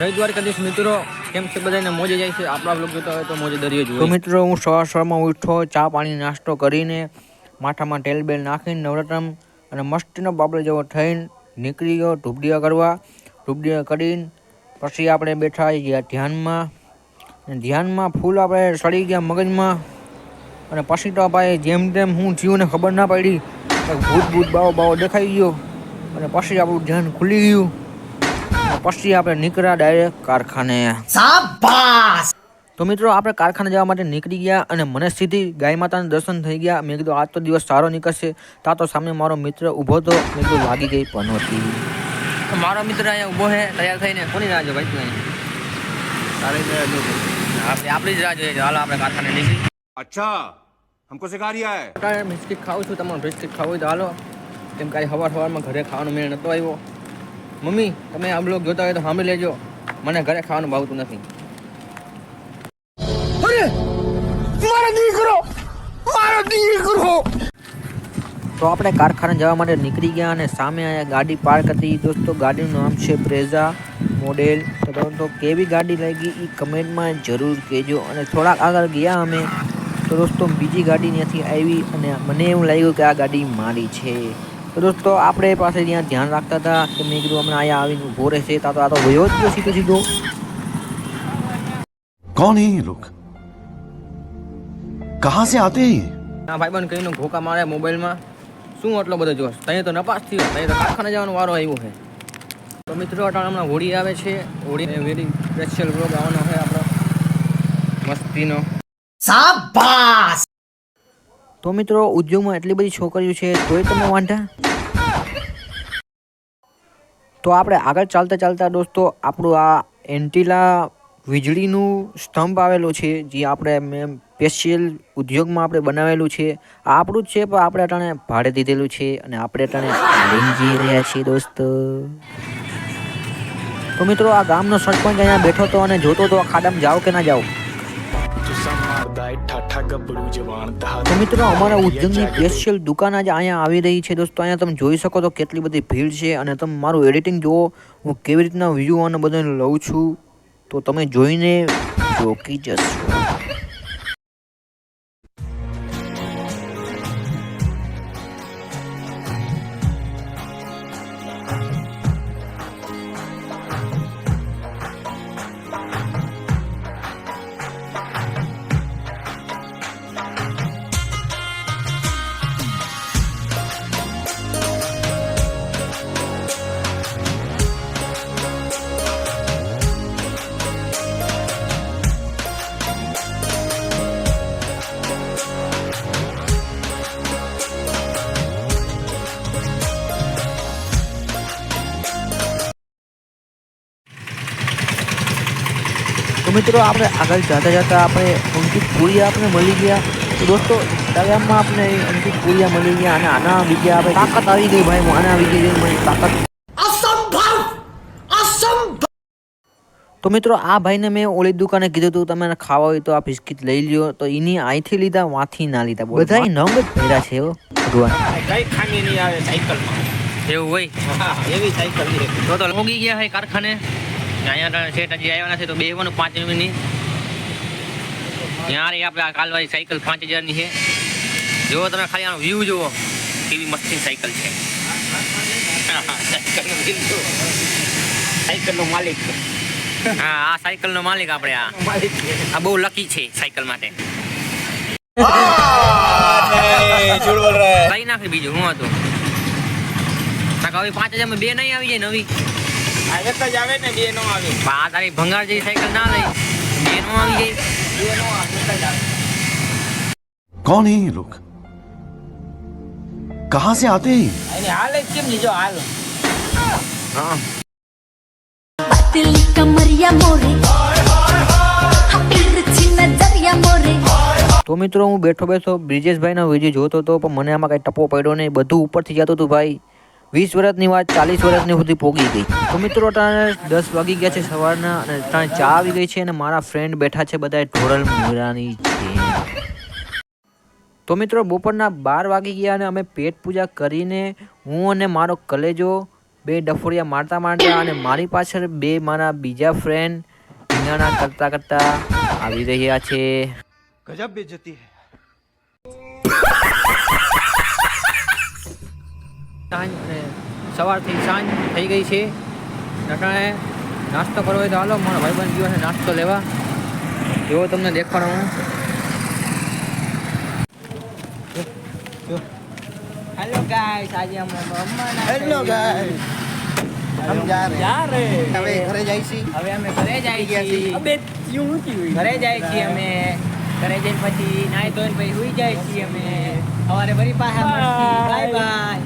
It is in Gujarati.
જય દ્વારકાધીશ મિત્રો કેમ છે બધાને મોજે જાય છે. આપણા બ્લોગ જોતા હોય તો મોજે દરિયો જોઈએ મિત્રો હું સવાર સવારમાં ઉઠો ચા પાણી નાસ્તો કરીને માથામાં તેલ બેલ નાખીને નવરત્ન અને મસ્તનો બાબલો જેવો થઈને નીકળી ગયો ઢૂબડિયા કરવા. ઢૂબડિયા કરીને પછી આપણે બેઠા ગયા ધ્યાનમાં. ધ્યાનમાં ફૂલ આપણે સડી ગયા મગજમાં. અને પછી તો ભાઈ જેમ તેમ હું જીવને ખબર ના પડી. ભૂત ભૂત બાવો બાવો દેખાઈ ગયો. અને પછી આપણું ધ્યાન ખુલી ગયું. પછી આપણે નીકળ્યા ડાયરેક્ટ કારખાને. તો મિત્રો આપણે કારખાને જવા માટે નીકળી ગયા અને મને સીધી ગાય માતાના દર્શન થઈ ગયા. મેં કીધું આજ તો દિવસ સારો નીકળશે. તા તો સામે મારો મિત્ર ઊભો તો મેં કીધું લાગી ગઈ પણ હતી મારો મિત્ર અહીંયા ઊભો છે તૈયાર થઈને. કોની રાહ જો ભાઈ તું આપણે આપણી જ રાહ જોઈએ હાલો આપણે કારખાને નીકળી. અચ્છા હમકો સિખા રહ્યા હે? બિસ્કિટ ખાવું છું તમારું બિસ્કિટ ખાવું હોય તો હાલો. કેમ કે હવાર હવારમાં ઘરે ખાવાનો મેળ નહોતો આવ્યો. મમ્મી તમે આ બ્લોગ જોતા હોય તો સાંભળી લેજો. મને ઘરે ખાવાનું ભાવતું નથી. તો આપણે કારખાને જવા માટે નીકળી ગયા અને સામે આયા ગાડી પાર્ક હતી. દોસ્તો ગાડીનું નામ છે પ્રેઝા મોડેલ તો પરંતુ કેવી ગાડી લાગી એ કમેન્ટમાં જરૂર કહેજો. અને થોડાક આગળ ગયા અમે. તો દોસ્તો બીજી ગાડી ત્યાંથી આવી અને મને એવું લાગ્યું કે આ ગાડી મારી છે. તો દોસ્તો આપણે પાસે ત્યાં ધ્યાન રાખતા હતા કે મેં કીધું હમણાં અહીંયા આવીને ઊભો રહેશે. તો આ તો વયો જ ગયો સીધો સીધો કોણ હે લોક કહા સે આતે હે ના ભાઈ બન ઘોકા મારે મોબાઈલમાં. શું આટલો બધો જોશ? તઈ તો નપાસ થયો. તઈ તો કારખાને જવાનો વારો આવ્યો છે. તો મિત્રો અટાણ હમણાં હોળી આવે છે. હોળી વેરી સ્પેશિયલ બ્લોગ આવવાનો છે આપણો. મસ્તીનો. સાબાસ તો મિત્રો, ઉદ્યોગમાં એટલી બધી છોકરીઓ છે, તોય તમે વાંઢા? તો આપણે આગળ ચાલતા ચાલતા દોસ્તો, આપણું આ એન્ટીલા વીજળીનું સ્તંભ આવેલું છે, જે આપણે મેં સ્પેશિયલ ઉદ્યોગમાં આપણે બનાવેલું છે. આ આપણું જ છે, પણ આપણે અટાણે ભાડે દીધેલું છે, અને આપણે અટાણે જઈ રહ્યા છીએ દોસ્તો. તો મિત્રો, આ ગામનો સરપંચ અહીંયા બેઠો હતો અને જોતો હતો આ ખાડામાં જાઓ કે ના જાઓ. તો મિત્રો અમારા ઉદ્યોગની સ્પેશિયલ દુકાન આજે અહીંયા આવી રહી છે. દોસ્તો અહીંયા તમે જોઈ શકો તો કેટલી બધી ભીડ છે અને તમે મારું એડિટિંગ જુઓ હું કેવી રીતના વ્યૂ અને બધાને લઉં છું. તો તમે જોઈને રોકી જશો. તો મિત્રો આપણે આગળ જતા જતા આપણે અંકિત પુરિયા આપણે મળી ગયા. તો દોસ્તો ઇન્સ્ટાગ્રામમાં આપણે અંકિત પુરિયા મળી ગયા અને આના આવી ગયા આપણે તાકાત આવી ગઈ ભાઈ આના આવી ગઈ મને તાકાત તો મિત્રો આ ભાઈને મેં ઓલી દુકાને કીધું હતું તમે ખાવા હોય તો આ બિસ્કિટ લઈ લ્યો. તો એની અહીંથી લીધા વાથી ના લીધા. બધા નંગ જ ભર્યા છે ભગવાન. કઈ ખામી નહીં આવે સાયકલમાં. એવું હોય? એવી સાયકલ તો તો લોગી ગયા છે કારખાને? અહીંયા સેટ હજી આવ્યા નથી તો બેવાનું પાંચ મિનિટ ત્યાં રહી આપણે આ કાલવાળી સાયકલ પાંચ હજારની છે. જુઓ તમે ખાલી આનો વ્યૂ જુઓ. કેવી મસ્તી સાયકલ છે. સાયકલનો view જુઓ. સાયકલનો માલિક. હા આ સાયકલનો માલિક આપણે આ. આ બહુ લકી છે સાયકલ માટે. કઈ નાખી બીજું હું હતું. પાંચ હજારમાં બે નહીં આવી જાય નવી. એક જ આવે ને બે નો આવે પણ આ તારી ભંગાર જેવી સાયકલ ના લઈ બે નો આવી જાય બે નો આવે એક જ આવે कौन है ये लोग कहाँ से आते हैं ये? અને હાલ જ કેમ નહીં જો હાલ હા तिल कमरिया मोरे तिरछी नजरिया मोरे તો મિત્રો હું બેઠો બેઠો બ્રિજેશભાઈનો વિડીયો જોતો હતો પણ મને આમાં કાંઈ ટપો પડ્યો નહીં બધું ઉપરથી જતું હતું ભાઈ વીસ વર્ષની વાત ચાલીસ વર્ષની સુધી પોગી ગઈ. તો મિત્રો અટાણે દસ વાગી ગયા છે સવારના અને અટાણે ચા આવી ગઈ છે અને મારા ફ્રેન્ડ બેઠા છે બધા ઢોરલ મોરાની છે તો મિત્રો, બપોરના બાર વાગી ગયા અને અમે પેટ પૂજા કરીને હું અને મારો કલેજો બે ડફોડિયા મારતા મારતા અને મારી પાછળ બે મારા બીજા ફ્રેન્ડ ધીંગાણા કરતા કરતા આવી રહ્યા છે. ગજબ બેજતી હે. સાંજ સવારથી સાંજ થઈ ગઈ છે. નટાણે નાસ્તો કરવો હોય તો હાલો મારા ભાઈબંધ ગયો નાસ્તો લેવા. એવો તમને દેખાડો હું. હેલો ગાઈસ આજે અમે મમ્મા હેલો ગાઈસ હવે ઘરે જાય છે. હવે અમે ઘરે જાય ઘરે જાય છીએ અમે. ઘરે જઈને પછી નાય ધોઈને પછી સુઈ જાય છીએ અમે. સવારે ફરી પાછા બાય બાય